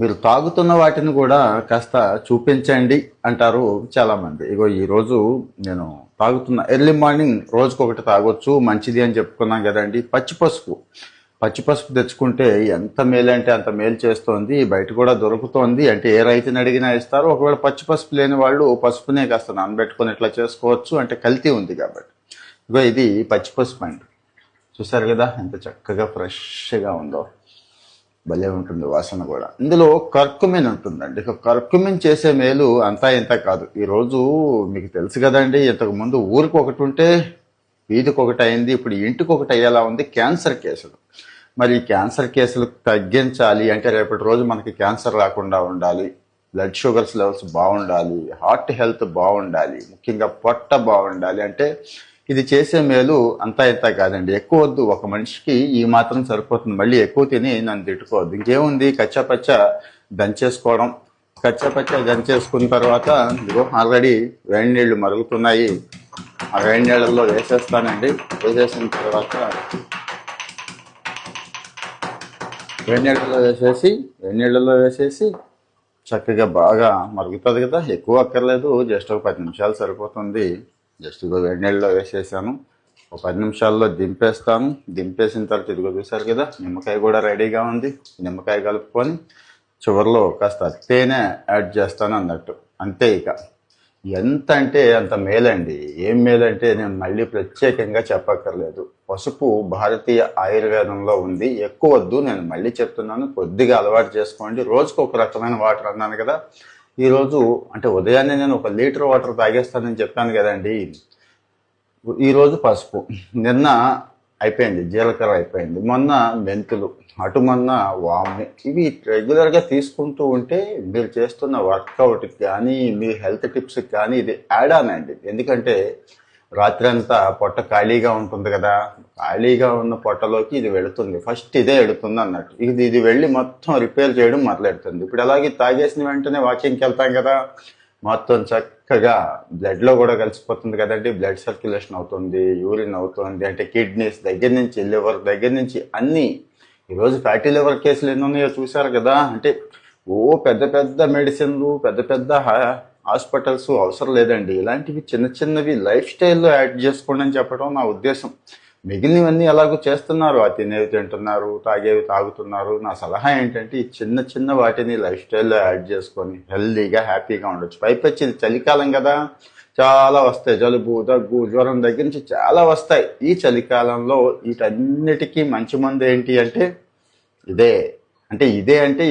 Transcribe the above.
మీరు తాగుతున్న వాటిని కూడా కాస్త చూపించండి అంటారు చాలామంది. ఇగో ఈరోజు నేను తాగుతున్న ఎర్లీ మార్నింగ్ రోజుకొకటి తాగొచ్చు మంచిది అని చెప్పుకున్నాం కదండి. పచ్చి పసుపు పచ్చి పసుపు తెచ్చుకుంటే ఎంత మేలు అంటే అంత మేలు చేస్తోంది బయట కూడా దొరుకుతోంది. అంటే ఏ రైతుని అడిగినా ఇస్తారు. ఒకవేళ పచ్చి పసుపు లేని వాళ్ళు పసుపునే కాస్త నానబెట్టుకొని ఇట్లా చేసుకోవచ్చు. అంటే కల్తీ ఉంది కాబట్టి. ఇగో ఇది పచ్చి పసుపు అండి. చూసారు కదా ఎంత చక్కగా ఫ్రెష్గా ఉందో. భలే ఉంటుంది వాసన కూడా. ఇందులో కర్కుమిన్ ఉంటుందండి. ఇక కర్కుమిన్ చేసే మేలు అంతా ఇంత కాదు. ఈరోజు మీకు తెలుసు కదండి ఇంతకుముందు ఊరికి ఒకటి ఉంటే వీధికి ఒకటి అయింది ఇప్పుడు ఇంటికి ఒకటి అయ్యేలా ఉంది క్యాన్సర్ కేసులు. మరి క్యాన్సర్ కేసులు తగ్గించాలి అంటే రేపటి రోజు మనకి క్యాన్సర్ రాకుండా ఉండాలి బ్లడ్ షుగర్స్ లెవెల్స్ బాగుండాలి హార్ట్ హెల్త్ బాగుండాలి ముఖ్యంగా పొట్ట బాగుండాలి అంటే ఇది చేసే మేలు అంతా ఇంత కాదండి. ఎక్కువ వద్దు. ఒక మనిషికి ఈ మాత్రం సరిపోతుంది. మళ్ళీ ఎక్కువ తిని నన్ను తిట్టుకోవద్దు. ఇంకేముంది? కచ్చాపచ్చ దంచేసుకోవడం. కచ్చపచ్చ దంచేసుకున్న తర్వాత ఇదిగో ఆల్రెడీ వేడి నీళ్ళు మరుగుతున్నాయి. ఆ వేడి నీళ్ళల్లో వేసేస్తానండి. వేసేసిన తర్వాత వేడి నీళ్ళలో వేసేసి వేడి నీళ్ళలో వేసేసి చక్కగా బాగా మరుగుతుంది కదా. ఎక్కువ అక్కర్లేదు. జస్ట్ ఒక పది నిమిషాలు సరిపోతుంది. జస్ట్ ఇదిగో వేడి నీళ్ళలో వేసేసాను. ఒక పది నిమిషాల్లో దింపేస్తాను. దింపేసిన తర్వాత ఇదిగో చూసారు కదా నిమ్మకాయ కూడా రెడీగా ఉంది. నిమ్మకాయ కలుపుకొని చివరిలో కాస్త తేనె యాడ్ చేస్తాను అన్నట్టు. అంతే ఇక. ఎంత అంటే అంత మేలండి. ఏం మేలంటే నేను మళ్ళీ ప్రత్యేకంగా చెప్పక్కర్లేదు. పసుపు భారతీయ ఆయుర్వేదంలో ఉంది. ఎక్కువ వద్దు నేను మళ్ళీ చెప్తున్నాను. కొద్దిగా అలవాటు చేసుకోండి. రోజుకు ఒక రకమైన వాటర్ అన్నాను కదా ఈరోజు అంటే ఉదయాన్నే నేను ఒక లీటర్ వాటర్ తాగేస్తానని చెప్పాను కదండి. ఈరోజు పసుపు. నిన్న అయిపోయింది జీలకర్ర అయిపోయింది. మొన్న మెంతులు అటు మొన్న వాము ఇవి రెగ్యులర్గా తీసుకుంటూ ఉంటే మీరు చేస్తున్న వర్కౌట్కి కానీ మీ హెల్త్ టిప్స్కి కానీ ఇది యాడ్ ఆన్ అండి. ఎందుకంటే రాత్రి అంతా పొట్ట ఖాళీగా ఉంటుంది కదా ఖాళీగా ఉన్న పొట్టలోకి ఇది వెళుతుంది. ఫస్ట్ ఇదే వెళుతుంది అన్నట్టు. ఇది ఇది వెళ్ళి మొత్తం రిపేర్ చేయడం మొదలెడుతుంది. ఇప్పుడు అలాగే తాగేసిన వెంటనే వాకింగ్కి వెళ్తాం కదా మొత్తం చక్కగా బ్లడ్లో కూడా కలిసిపోతుంది కదండి. బ్లడ్ సర్క్యులేషన్ అవుతుంది యూరిన్ అవుతుంది అంటే కిడ్నీస్ దగ్గర నుంచి లివర్ దగ్గర నుంచి అన్నీ. ఈరోజు ఫ్యాటీ లివర్ కేసులు ఎన్ని ఉన్నాయో చూశారు కదా. అంటే ఓ పెద్ద పెద్ద మెడిసిన్లు పెద్ద పెద్ద హాస్పిటల్స్ అవసరం లేదండి. ఇలాంటివి చిన్న చిన్నవి లైఫ్ స్టైల్లో యాడ్ చేసుకోండి అని చెప్పడం నా ఉద్దేశం. మిగిలినవన్నీ ఎలాగో చేస్తున్నారు. ఆ తినేవి తింటున్నారు తాగేవి తాగుతున్నారు. నా సలహా ఏంటంటే ఈ చిన్న చిన్న వాటిని లైఫ్ స్టైల్లో యాడ్ చేసుకొని హెల్దీగా హ్యాపీగా ఉండొచ్చు. పైపచ్చి వచ్చింది చలికాలం కదా. చాలా వస్తాయి. జలుబు దగ్గు జ్వరం దగ్గర నుంచి చాలా వస్తాయి. ఈ చలికాలంలో వీటన్నిటికీ మంచి మందు ఏంటి అంటే ఇదే. అంటే ఇదే అంటే